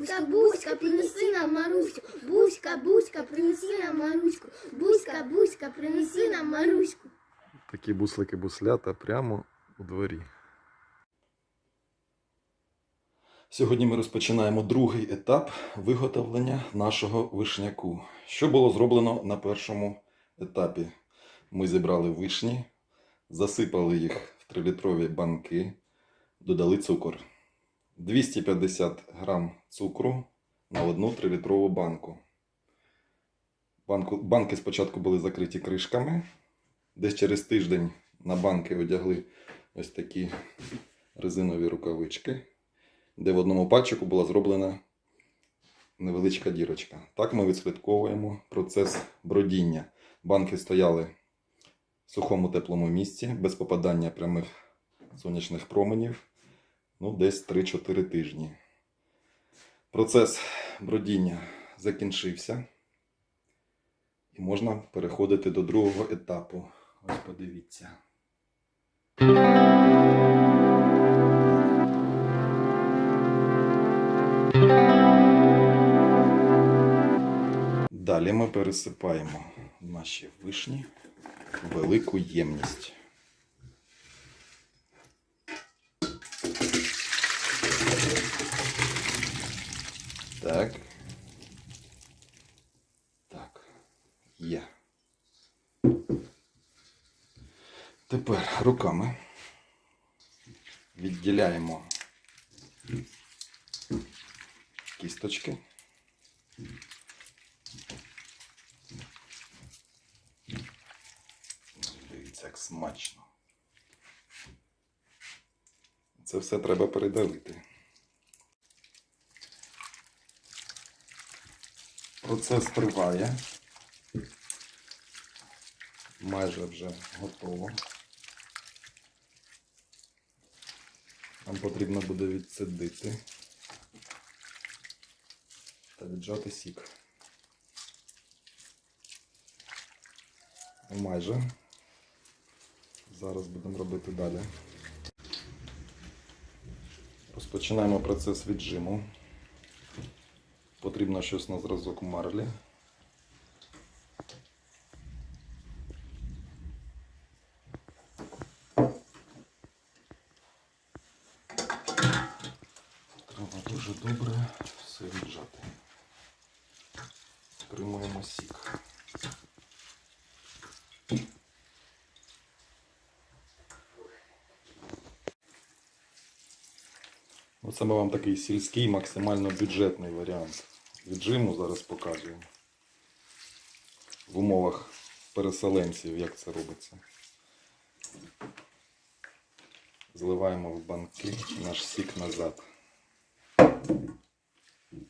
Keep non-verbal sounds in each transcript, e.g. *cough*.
Буська, буська, принеси нам Маруську. Буська, буська, принеси нам Маруську. Буська, буська, принеси нам Маруську. Такі буслики-буслята прямо у дворі. Сьогодні ми розпочинаємо другий етап виготовлення нашого вишняку. Що було зроблено на першому етапі? Ми зібрали вишні, засипали їх в 3-літрові банки, додали цукор. 250 грам цукру на одну 3-літрову банку. Банку, банки спочатку були закриті кришками. Десь через тиждень на банки одягли ось такі резинові рукавички, де в одному пальчику була зроблена невеличка дірочка. Так ми відслідковуємо процес бродіння. Банки стояли в сухому теплому місці, без попадання прямих сонячних променів, ну, десь 3-4 тижні. Процес бродіння закінчився. І можна переходити до другого етапу. Ось подивіться. Далі ми пересипаємо наші вишні велику ємність. Так. Так. Є. Тепер руками відділяємо кісточки. Дивіться, як смачно. Це все треба передавити. Процес триває. Майже вже готово. Нам потрібно буде відсидити та віджати сік. Ну, Майже. Зараз будемо робити далі. Розпочинаємо процес віджиму. Потрібно щось на зразок марлі. Треба дуже добре все віджати. Тримаємо сік. Оце ми вам такий сільський, максимально бюджетний варіант віджиму зараз показуємо. В умовах переселенців, як це робиться. Зливаємо в банки наш сік назад.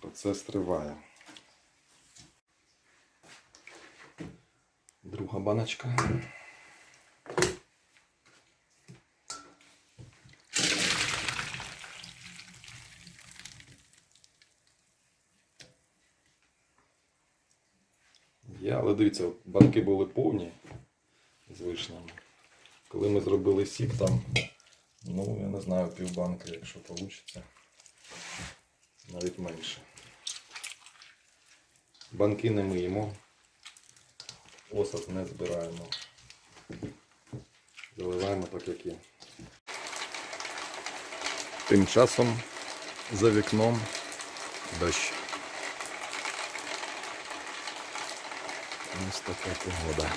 Процес триває. Друга баночка. Є, але дивіться, банки були повні з вишнями. Коли ми зробили сік там, ну, я не знаю, півбанки, якщо вийде. Навіть менше. Банки не миємо. Осад не збираємо. Заливаємо так, як є. Тим часом за вікном дощ. Ось така погода.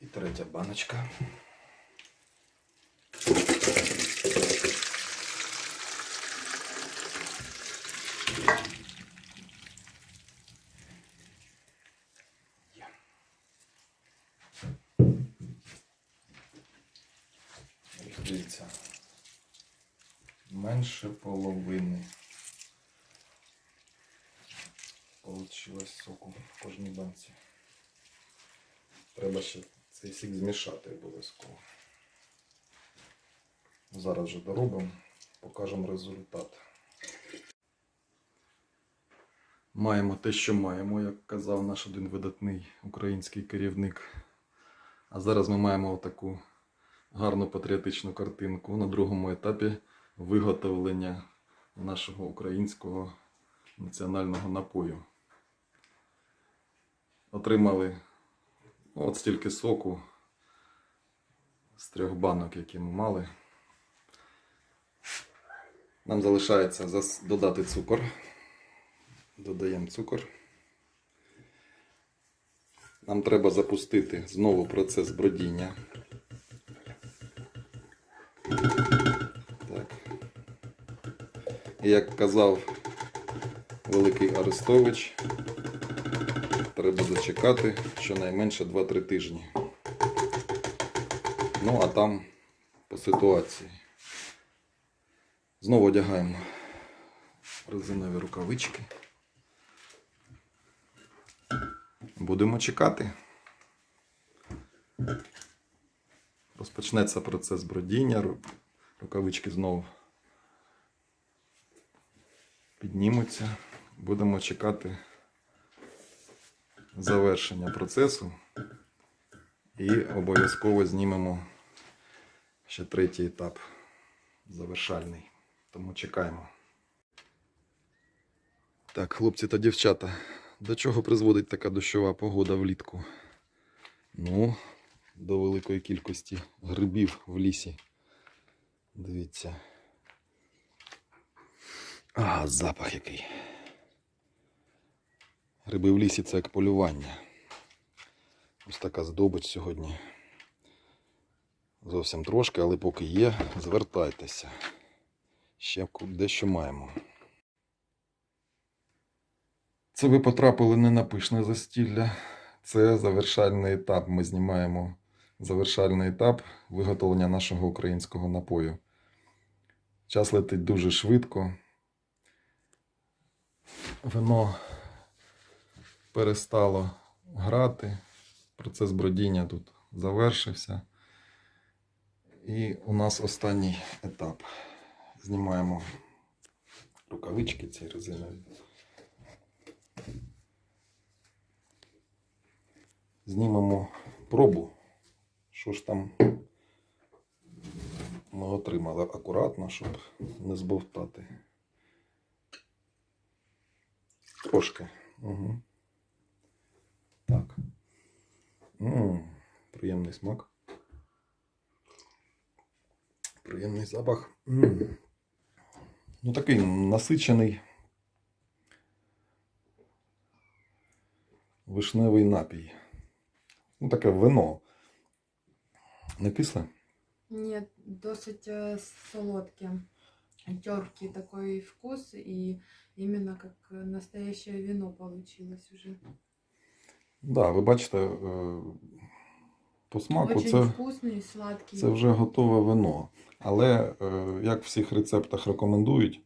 І третя баночка. Є. Ось Дивіться. Менше половини. Получилось соку в кожній банці. Треба ще цей сік змішати обов'язково. Зараз вже доробимо, покажемо результат. Маємо те, що маємо, як казав наш один видатний український керівник. А зараз ми маємо таку гарну патріотичну картинку на другому етапі виготовлення нашого українського національного напою. Отримали ну, от стільки соку з трьох банок, які ми мали. Нам залишається додати цукор. Додаємо цукор. Нам треба запустити знову процес бродіння. Як казав великий Арестович, треба зачекати щонайменше 2-3 тижні. Ну, а там по ситуації. Знову одягаємо резинові рукавички. Будемо чекати. Розпочнеться процес бродіння, рукавички знову піднімуться. Будемо чекати завершення процесу і обов'язково знімемо ще третій етап завершальний. Тому чекаємо. Так, хлопці та дівчата, до чого призводить така дощова погода влітку? Ну, до великої кількості грибів в лісі. Дивіться. А, запах який. Гриби в лісі це як полювання. Ось така здобич сьогодні. Зовсім трошки, але поки є, звертайтеся. Ще дещо маємо. Це ви потрапили не на пишне застілля. Це завершальний етап. Ми знімаємо завершальний етап виготовлення нашого українського напою. Час летить дуже швидко. Вино перестало грати. Процес бродіння тут завершився. І у нас останній етап. Знімаємо рукавички ці резинові. Знімемо пробу. Що ж там ми отримали акуратно, щоб не збовтати. Трошки. Угу. Так. м приємний смак. Приємний запах. м Ну, такий насичений вишневий напій. Ну, таке вино. Не кисле? Нет, досить э, солодкий, такой вкус, и именно как настоящее вино получилось уже. Да, ви бачите, е, по смаку Очень це, вкусный, сладкий. це вже готове вино. Але, е, як в всіх рецептах рекомендують,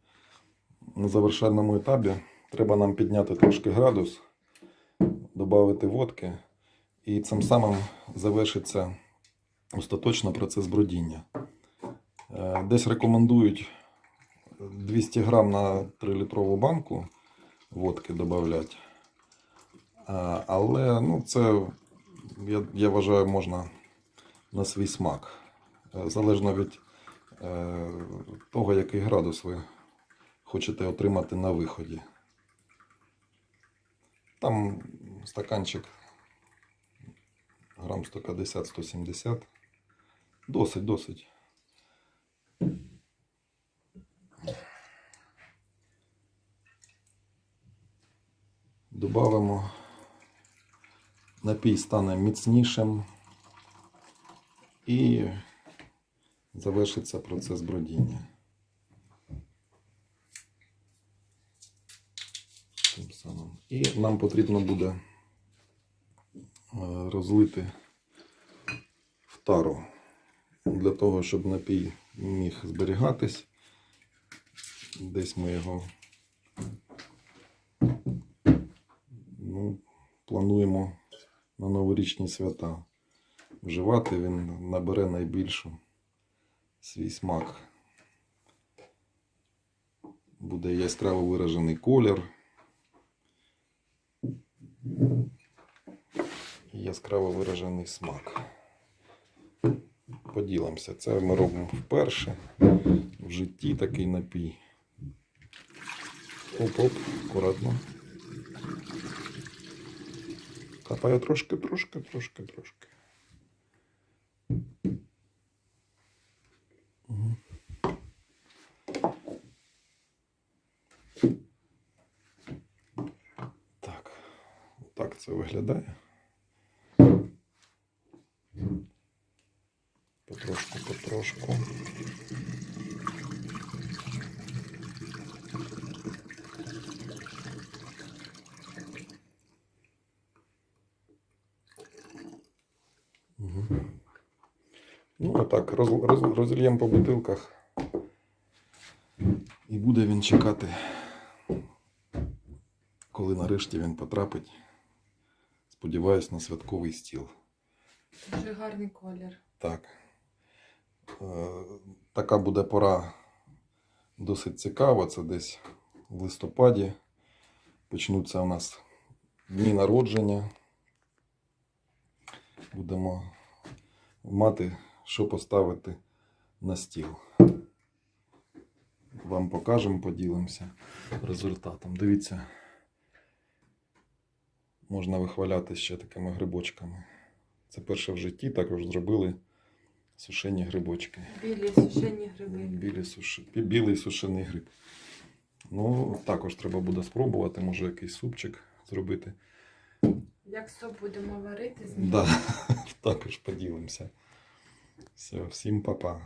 на завершальному етапі треба нам підняти трошки градус, додати водки, і цим самим завершиться остаточно процес бродіння. Е, Десь рекомендують 200 грам на 3-літрову банку водки додати. Але ну, це, я, я вважаю, можна на свій смак. Е, Залежно від е, того, який градус ви хочете отримати на виході. Там стаканчик грам 150-170. Досить, досить. Добавимо. Напій стане міцнішим і завершиться процес бродіння. Тим самим. І нам потрібно буде е, розлити в тару для того, щоб напій міг зберігатись. Десь ми його ну, плануємо на новорічні свята вживати, він набере найбільшу свій смак. Буде яскраво виражений колір. Яскраво виражений смак. Поділимося. Це ми робимо вперше. В житті такий напій. Оп-оп, акуратно. Капає трошки, трошки, трошки, трошки. Так, так це виглядає. Потрошку, потрошку. Ну, отак, роз, роз, розільємо по бутилках. І буде він чекати, коли нарешті він потрапить. Сподіваюсь, на святковий стіл. Дуже гарний колір. Так. Е, така буде пора досить цікава. Це десь в листопаді. Почнуться у нас дні народження. Будемо мати, що поставити на стіл. Вам покажемо, поділимося результатом. Дивіться, можна вихваляти ще такими грибочками. Це перше в житті також зробили сушені грибочки. Білі сушені гриби. Білі суши... бі- Білий сушений гриб. Ну, також треба буде спробувати, може якийсь супчик зробити. Як суп будемо варити з ним. Да, *laughs* також поділимося. Все, всім па-па.